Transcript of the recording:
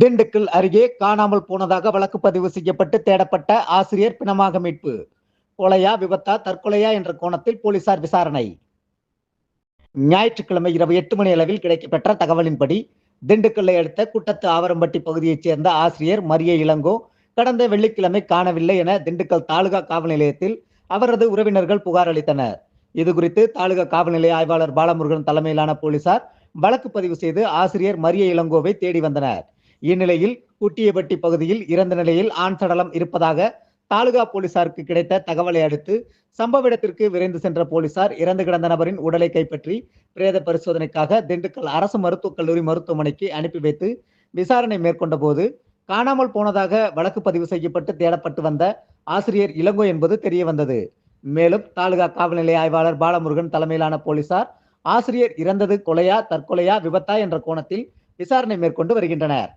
திண்டுக்கல் அருகே காணாமல் போனதாக வழக்கு பதிவு செய்யப்பட்டு தேடப்பட்ட ஆசிரியர் பிணமாக மீட்பு. கொலையா விபத்தா தற்கொலையா என்ற கோணத்தில் போலீசார் விசாரணை. ஞாயிற்றுக்கிழமை இரவு எட்டு மணி அளவில் கிடைக்கப்பெற்ற தகவலின்படி திண்டுக்கல்லை அடுத்த குட்டத்து ஆவரம்பட்டி பகுதியைச் சேர்ந்த ஆசிரியர் மரிய இளங்கோ கடந்த வெள்ளிக்கிழமை காணவில்லை என திண்டுக்கல் தாலுகா காவல் நிலையத்தில் அவரது உறவினர்கள் புகார் அளித்தனர். இது குறித்து தாலுகா காவல் நிலைய ஆய்வாளர் பாலமுருகன் தலைமையிலான போலீசார் வழக்கு பதிவு செய்து ஆசிரியர் மரிய இளங்கோவை தேடி வந்தனர். இந்நிலையில் குட்டியபட்டி பகுதியில் இறந்த நிலையில் ஆண் சடலம் இருப்பதாக தாலுகா போலீசாருக்கு கிடைத்த தகவலை அடுத்து சம்பவ இடத்திற்கு விரைந்து சென்ற போலீசார் இறந்து கிடந்த நபரின் உடலை கைப்பற்றி பிரேத பரிசோதனைக்காக திண்டுக்கல் அரசு மருத்துவக் கல்லூரி மருத்துவமனைக்கு அனுப்பி வைத்து விசாரணை மேற்கொண்ட போது காணாமல் போனதாக வழக்கு பதிவு செய்யப்பட்டு தேடப்பட்டு வந்த ஆசிரியர் இளங்கோ என்பது தெரிய வந்தது மேலும் தாலுகா காவல்நிலைய ஆய்வாளர் பாலமுருகன் தலைமையிலான போலீசார் ஆசிரியர் இறந்தது கொலையா தற்கொலையா விபத்தா என்ற கோணத்தில் விசாரணை மேற்கொண்டு வருகின்றனர்.